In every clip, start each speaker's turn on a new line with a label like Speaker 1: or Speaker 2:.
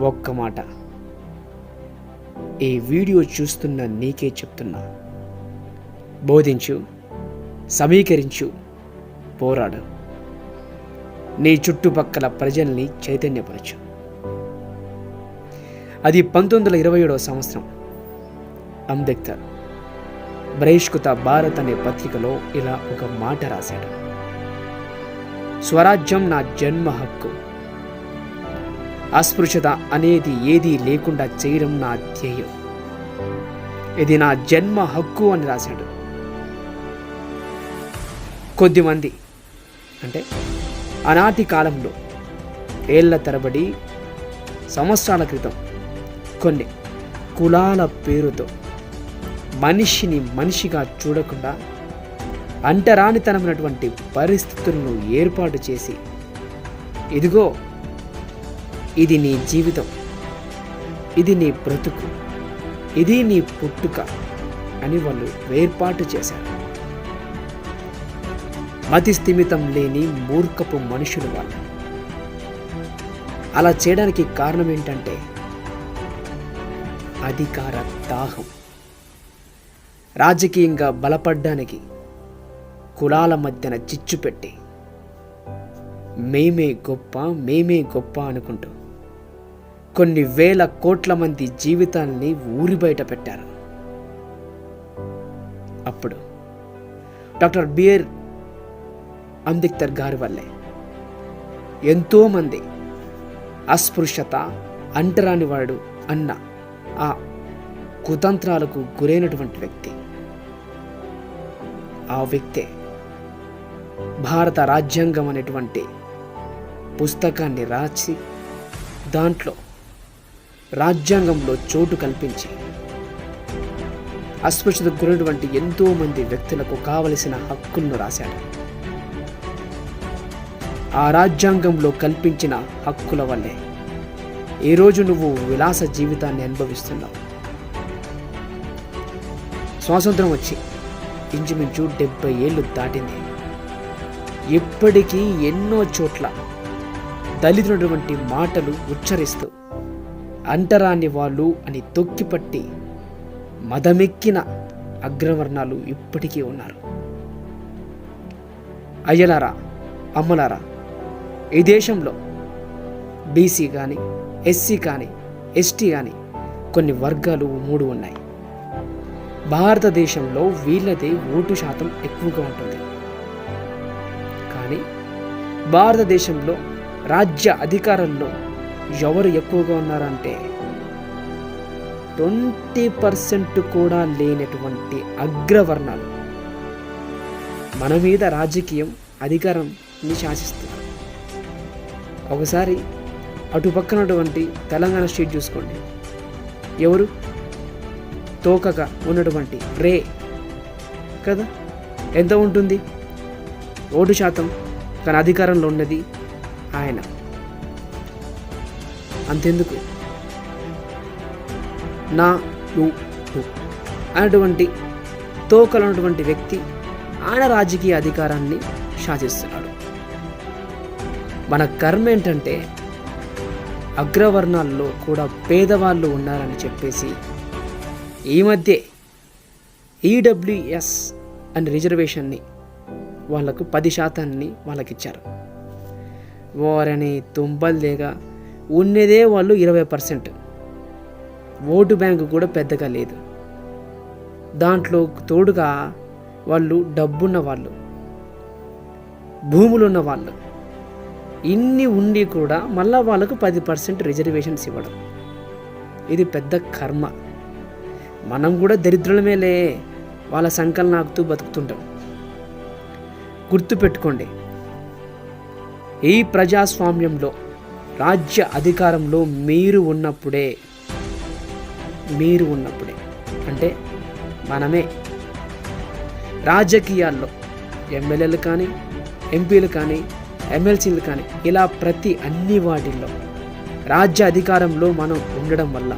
Speaker 1: ఒక్క మాట. ఈ వీడియో చూస్తున్న నీకే చెప్తున్నా. బోధించు సమీకరించు పోరాడు. నీ చుట్టుపక్కల ప్రజల్ని చైతన్యపరచు. అది పంతొమ్మిది వందల ఇరవై ఏడవ సంవత్సరం. అంబేద్కర్ బహిష్కృత భారత్ అనే పత్రికలో ఇలా ఒక మాట రాశాడు. స్వరాజ్యం నా జన్మ హక్కు. అస్పృశ్యత అనేది ఏదీ లేకుండా చేయడం నా ధ్యేయం. ఇది నా జన్మ హక్కు అని రాశాడు. కొద్దిమంది అంటే అనాటి కాలంలో ఏళ్ళ తరబడి సంవత్సరాల క్రితం కొన్ని కులాల పేరుతో మనిషిని మనిషిగా చూడకుండా అంటరానితనమైనటువంటి పరిస్థితులను ఏర్పాటు చేసి ఇదిగో ఇది నీ జీవితం. ఇది నీ బ్రతుకు. ఇది నీ పుట్టుక అని వాళ్ళు వేర్పాటు చేశారు. మతి స్థిమితం లేని మూర్ఖపు మనుషులు వాళ్ళు. అలా చేయడానికి కారణం ఏంటంటే అధికార దాహం. రాజకీయంగా బలపడ్డానికి కులాల మధ్యన చిచ్చు పెట్టి మేమే గొప్ప మేమే గొప్ప అనుకుంటూ కొన్ని వేల కోట్ల మంది జీవితాల్ని ఊరి బయట పెట్టారు. అప్పుడు డాక్టర్ బిఆర్ అంబేద్కర్ గారి వల్లే ఎంతోమంది అస్పృశ్యత అంటరాని వాడు అన్న ఆ కుతంత్రాలకు గురైనటువంటి వ్యక్తి. ఆ వ్యక్తే భారత రాజ్యాంగం అనేటువంటి పుస్తకాన్ని రాసి దాంట్లో రాజ్యాంగంలో చోటు కల్పించి అస్పృశ్యత గురైనటువంటి ఎంతో మంది వ్యక్తులకు కావలసిన హక్కులను రాశాడు. ఆ రాజ్యాంగంలో కల్పించిన హక్కుల వల్లే ఈరోజు నువ్వు విలాస జీవితాన్ని అనుభవిస్తున్నావు. స్వాతంత్రం వచ్చి ఇంచుమించు డెబ్బై ఏళ్ళు దాటింది. ఇప్పటికీ ఎన్నో చోట్ల దళితున్నటువంటి మాటలు ఉచ్చరిస్తూ అంటరాని వాళ్ళు అని తొక్కిపట్టి మదమెక్కిన అగ్రవర్ణాలు ఇప్పటికీ ఉన్నారు. అయ్యలారా అమ్మలారా ఈ దేశంలో బీసీ కానీ ఎస్సీ కానీ ఎస్టీ కానీ కొన్ని వర్గాలు మూడు ఉన్నాయి. భారతదేశంలో వీళ్ళదే ఓటు శాతం ఎక్కువగా ఉంటుంది. కానీ భారతదేశంలో రాజ్య అధికారంలో ఎవరు ఎక్కువగా ఉన్నారంటే ట్వంటీ పర్సెంట్ కూడా లేనటువంటి అగ్రవర్ణాలు. మన మీద రాజకీయం అధికారాన్ని శాసిస్తున్నారు. ఒకసారి అటు పక్కనటువంటి తెలంగాణ స్టేట్ చూసుకోండి. ఎవరు? తోకగా ఉన్నటువంటి రే. కదా? ఎంత ఉంటుంది? ఓటు శాతం కానీ అధికారంలో ఉన్నది ఆయన. అంతెందుకు? నా నువ్వు అనేటువంటి తోకలు ఉన్నటువంటి వ్యక్తి ఆయన రాజకీయ అధికారాన్ని శాసిస్తున్నాడు మన కర్మ ఏంటంటే అగ్రవర్ణాల్లో కూడా పేదవాళ్ళు ఉన్నారని చెప్పేసి ఈ మధ్య ఈడబ్ల్యూఎస్ అనే రిజర్వేషన్ని వాళ్ళకు పది శాతాన్ని వాళ్ళకి ఇచ్చారు వారని తుంబల్దేగా ఉన్నదే వాళ్ళు ఇరవై పర్సెంట్. ఓటు బ్యాంకు కూడా పెద్దగా లేదు. దాంట్లో తోడుగా వాళ్ళు డబ్బున్న వాళ్ళు భూములున్న వాళ్ళు ఇన్ని ఉండి కూడా మళ్ళా వాళ్ళకు పది పర్సెంట్ రిజర్వేషన్స్ ఇవ్వడం. ఇది పెద్ద కర్మ. మనం కూడా దరిద్రులమేలే వాళ్ళ సంకల్ నాకుతూ బతుకుతుంటాం. గుర్తుపెట్టుకోండి ఈ ప్రజాస్వామ్యంలో రాజ్య అధికారంలో మీరు ఉన్నప్పుడే మీరు ఉన్నప్పుడే. అంటే మనమే. రాజకీయాల్లో ఎమ్మెల్యేలు కానీ ఎంపీలు కానీ ఎమ్మెల్సీలు కానీ ఇలా ప్రతి అన్ని వాటిల్లో రాజ్య అధికారంలో మనం ఉండడం వల్ల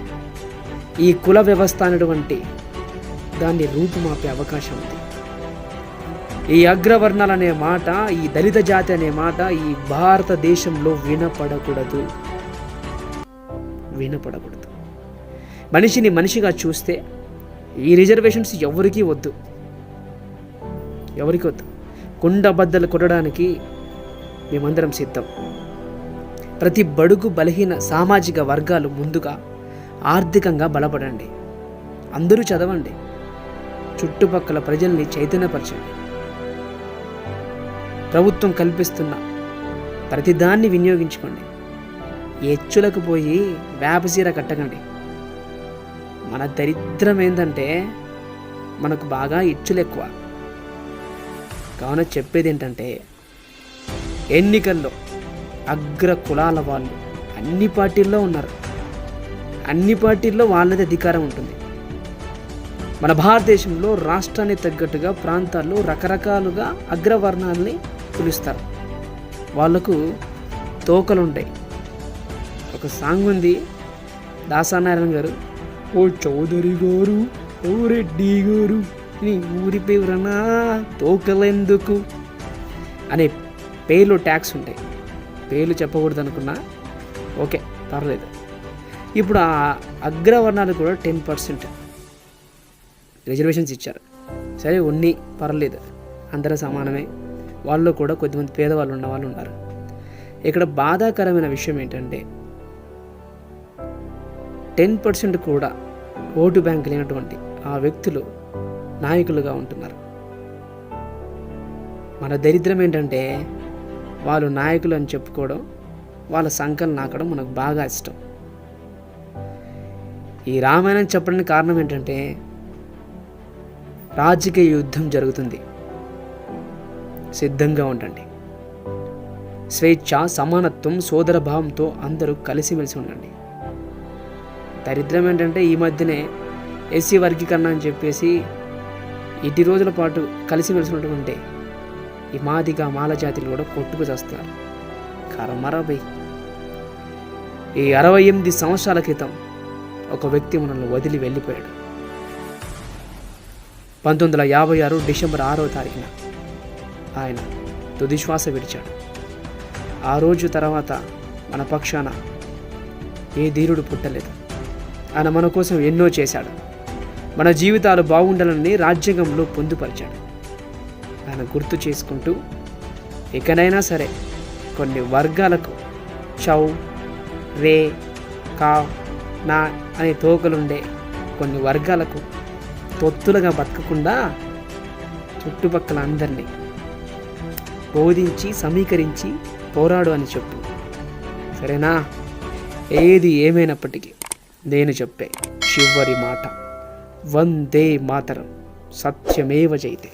Speaker 1: ఈ కుల వ్యవస్థ అనేటువంటి దాన్ని రూపుమాపే అవకాశం ఉంది. ఈ అగ్రవర్ణాలు అనే మాట ఈ దళిత జాతి అనే మాట ఈ భారతదేశంలో వినపడకూడదు. వినపడకూడదు. మనిషిని మనిషిగా చూస్తే ఈ రిజర్వేషన్స్ ఎవరికీ వద్దు. ఎవరికి వద్దు. కుండ బద్దలు కొట్టడానికి మేమందరం సిద్ధం. ప్రతి బడుగు బలహీన సామాజిక వర్గాలు ముందుగా ఆర్థికంగా బలపడండి. అందరూ చదవండి. చుట్టుపక్కల ప్రజల్ని చైతన్యపరచండి. ప్రభుత్వం కల్పిస్తున్న ప్రతిదాన్ని వినియోగించుకోండి. ఎచ్చులకు పోయి వేపసీర కట్టకండి. మన దరిద్రం ఏంటంటే మనకు బాగా ఇచ్చులు ఎక్కువ. కావున చెప్పేది ఏంటంటే ఎన్నికల్లో అగ్ర కులాల వాళ్ళు అన్ని పార్టీల్లో ఉన్నారు. అన్ని పార్టీల్లో వాళ్ళది అధికారం ఉంటుంది. మన భారతదేశంలో రాష్ట్రానికి తగ్గట్టుగా ప్రాంతాల్లో రకరకాలుగా అగ్రవర్ణాలని పిలుస్తారు. వాళ్ళకు తోకలు ఉంటాయి ఒక సాంగ్ ఉంది దాసానారాయణ గారు ఓ చౌదరి గారు ఓ రెడ్డి గారు నీ ఊరి పేరునా తోకలెందుకు? అనే పేర్లు ట్యాక్స్ ఉంటాయి. పేర్లు చెప్పకూడదు అనుకున్నా ఓకే పర్లేదు. ఇప్పుడు ఆ అగ్రవర్ణాలు కూడా టెన్ పర్సెంట్ రిజర్వేషన్స్ ఇచ్చారు. సరే ఉన్ని పర్లేదు. అందరూ సమానమే. వాళ్ళు కూడా కొద్దిమంది పేదవాళ్ళు ఉన్న వాళ్ళు ఉన్నారు. ఇక్కడ బాధాకరమైన విషయం ఏంటంటే టెన్ పర్సెంట్ కూడా ఓటు బ్యాంక్ లేనటువంటి ఆ వ్యక్తులు నాయకులుగా ఉంటున్నారు. మన దరిద్రం ఏంటంటే వాళ్ళు నాయకులు అని చెప్పుకోవడం వాళ్ళ సంకలు నాకడం మనకు బాగా ఇష్టం. ఈ రామాయణం చెప్పడానికి కారణం ఏంటంటే రాజకీయ యుద్ధం జరుగుతుంది. సిద్ధంగా ఉండండి. స్వేచ్ఛ సమానత్వం సోదర భావంతో అందరూ కలిసిమెలిసి ఉండండి. దరిద్రం ఏంటంటే ఈ మధ్యనే ఎస్సీ వర్గీకరణ అని చెప్పేసి ఇటు రోజుల పాటు కలిసిమెలిసి ఉన్నటువంటి ఈ మాదిగా మాల జాతిలు కూడా కొట్టుకు చేస్తున్నారు. కరమరాబై ఈ అరవై ఎనిమిది సంవత్సరాల క్రితం ఒక వ్యక్తి మనల్ని వదిలి వెళ్ళిపోయాడు. పంతొమ్మిది వందల యాభై ఆరు డిసెంబర్ ఆరో తారీఖున ఆయన తుదిశ్వాస విడిచాడు. ఆ రోజు తర్వాత మన పక్షాన ఏ ధీరుడు పుట్టలేదు. ఆయన మన కోసం ఎన్నో చేశాడు. మన జీవితాలు బాగుండాలని రాజ్యాంగంలో పొందుపరిచాడు. ఆయన గుర్తు చేసుకుంటూ ఇకనైనా సరే కొన్ని వర్గాలకు చౌ రే కా నా అనే తోకలుండే కొన్ని వర్గాలకు తొత్తులుగా బతకకుండా చుట్టుపక్కల అందరినీ బోధించి సమీకరించి పోరాడు అని చెప్పు. సరేనా? ఏది ఏమైనప్పటికీ నేను చెప్పే చివరి మాట వందే మాతరం సత్యమేవ జైతే.